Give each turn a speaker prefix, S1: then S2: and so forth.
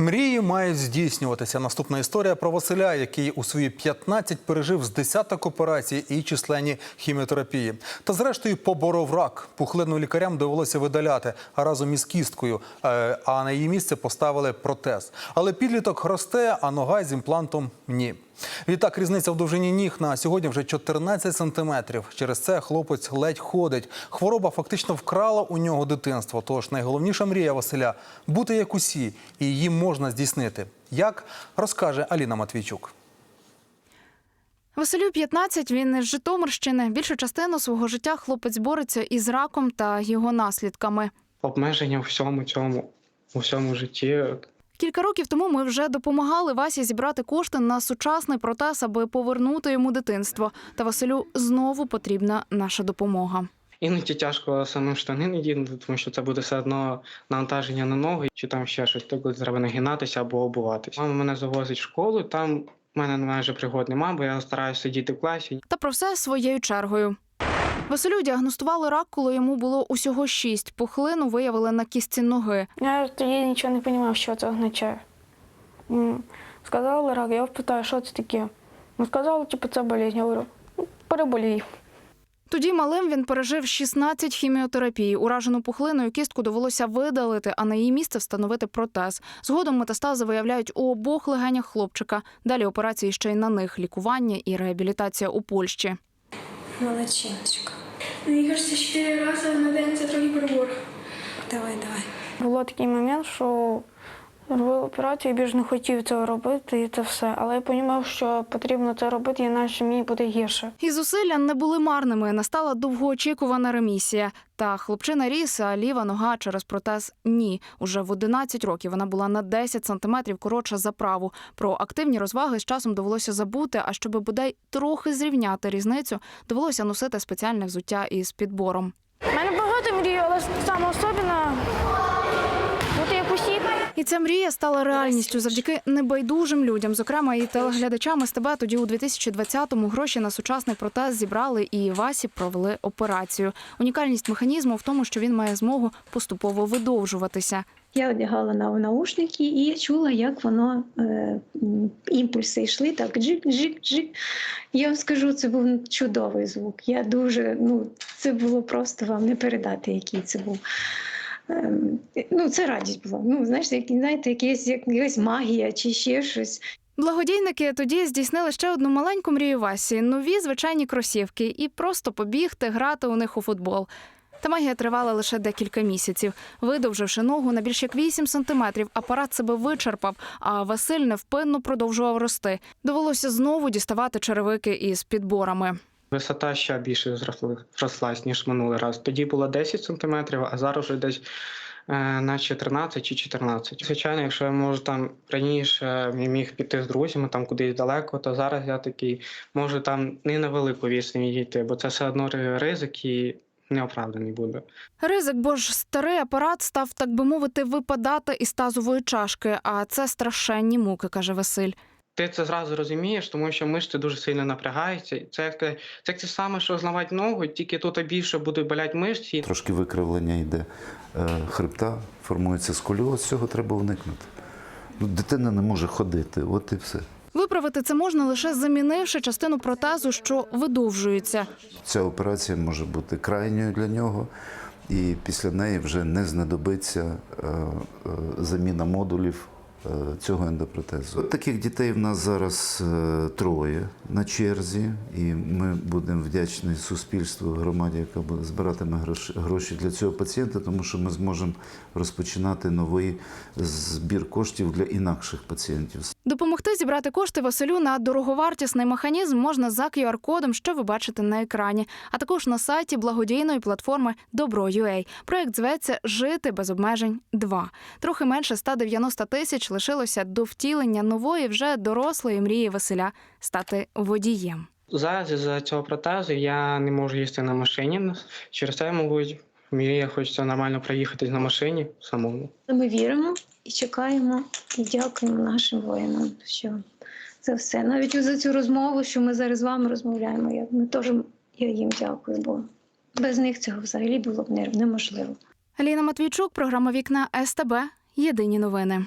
S1: Мрії мають здійснюватися. Наступна історія про Василя, який у свої 15 пережив з десяток операцій і численні хіміотерапії. Та зрештою поборов рак. Пухлину лікарям довелося видаляти а разом із кісткою, е, а на її місце поставили протез. Але підліток росте, а нога з імплантом ні. Відтак різниця в довжині ніг на сьогодні вже 14 сантиметрів. Через це хлопець ледь ходить. Хвороба фактично вкрала у нього дитинство. Тож найголовніша мрія Василя бути як усі, і її можна здійснити. Як розкаже Аліна Матвійчук.
S2: Василю 15, він із Житомирщини. Більшу частину свого життя хлопець бореться із раком та його наслідками.
S3: обмеження в всьому цьому, у всьому житті.
S2: Кілька років тому ми вже допомагали Васі зібрати кошти на сучасний протез, аби повернути йому дитинство. Та Василю знову потрібна наша допомога.
S3: Іноді тяжко самим штани не діти, тому що це буде все одно навантаження на ноги, чи там ще щось, то треба нагинатися або обуватися. Мама мене завозить в школу, там в мене майже пригод немає, бо я стараюся сидіти в класі.
S2: Та про все своєю чергою. Василю діагностували рак, коли йому було усього шість. Пухлину виявили на кістці ноги.
S4: Я тоді нічого не розумів, що це означає. Сказали рак, я питаю, що це таке. Ну, сказали, типу, це болезнь. Я говорю, «Ну, переболій.
S2: Тоді малим він пережив 16 хіміотерапій. Уражену пухлиною кістку довелося видалити, а на її місце встановити протез. Згодом метастази виявляють у обох легенях хлопчика. Далі операції ще й на них лікування і реабілітація у Польщі.
S5: Молодчиночка.
S6: Мені кажется, 4 рази на день це трохи перебор.
S5: Давай, давай.
S4: Було такий момент, що робив операцію, я більш не хотів цього робити і це все. Але я розумів, що потрібно це робити, іначе мені буде гірше.
S2: І зусилля не були марними. Настала довгоочікувана ремісія. Та хлопчина ріс, а ліва нога через протез ні. Уже в 11 років вона була на 10 сантиметрів коротша за праву. Про активні розваги з часом довелося забути. А щоб бодай трохи зрівняти різницю, довелося носити спеціальне взуття із підбором.
S4: У мене багато мрій, але саме особливо бути як усі.
S2: І ця мрія стала реальністю завдяки небайдужим людям, зокрема і телеглядачам СТБ. Тоді у 2020-му гроші на сучасний протез зібрали і Васі провели операцію. Унікальність механізму в тому, що він має змогу поступово видовжуватися.
S5: Я одягала на наушники і чула, як воно е, імпульси йшли так джик-джик-джик. Я вам скажу, це був чудовий звук. Я дуже, ну, це було просто вам не передати, який це був. Ем, ну, це радість була. Ну, знаєш, як, знаєте, якась, якась магія чи ще щось.
S2: Благодійники тоді здійснили ще одну маленьку мрію Васі нові звичайні кросівки і просто побігти грати у них у футбол. Та магія тривала лише декілька місяців. Видовживши ногу на більш як 8 сантиметрів, апарат себе вичерпав, а Василь невпинно продовжував рости. Довелося знову діставати черевики із підборами.
S3: Висота ще більше зросла, зрослась, ніж минулий раз. Тоді було 10 сантиметрів, а зараз вже десь е, наче 13 чи 14. Звичайно, якщо я можу там раніше я міг піти з друзями там кудись далеко, то зараз я такий можу там не на велику відстань йти, бо це все одно ризик і неоправданий буде.
S2: Ризик, бо ж старий апарат став, так би мовити, випадати із тазової чашки, а це страшенні муки, каже Василь.
S3: Ти це зразу розумієш, тому що мишці дуже сильно напрягаються. Це як це як те саме, що зламати ногу, тільки тут більше будуть болять мишці.
S7: Трошки викривлення йде е, хребта, формується сколіоз, цього треба уникнути. Ну, дитина не може ходити, от і все.
S2: Виправити це можна лише замінивши частину протезу, що видовжується.
S7: Ця операція може бути крайньою для нього, і після неї вже не знадобиться е, е, заміна модулів цього ендопротезу. Таких дітей в нас зараз е, троє на черзі, і ми будемо вдячні суспільству, громаді, яка буде збиратиме гроші для цього пацієнта, тому що ми зможемо розпочинати новий збір коштів для інакших пацієнтів.
S2: Допомогти зібрати кошти Василю на дороговартісний механізм можна за QR-кодом, що ви бачите на екрані, а також на сайті благодійної платформи Добро.UA. Проект зветься Жити без обмежень 2». Трохи менше 190 тисяч лишилося до втілення нової вже дорослої мрії Василя стати водієм.
S3: Зараз із-за цього протезу я не можу їсти на машині. Через це, мабуть, мрія хочеться нормально проїхатись на машині самому.
S5: Ми віримо і чекаємо, і дякуємо нашим воїнам, що за все. Навіть за цю розмову, що ми зараз з вами розмовляємо, я, ми теж, я їм дякую, бо без них цього взагалі було б неможливо.
S2: Аліна Матвійчук, програма Вікна СТБ. Єдині новини.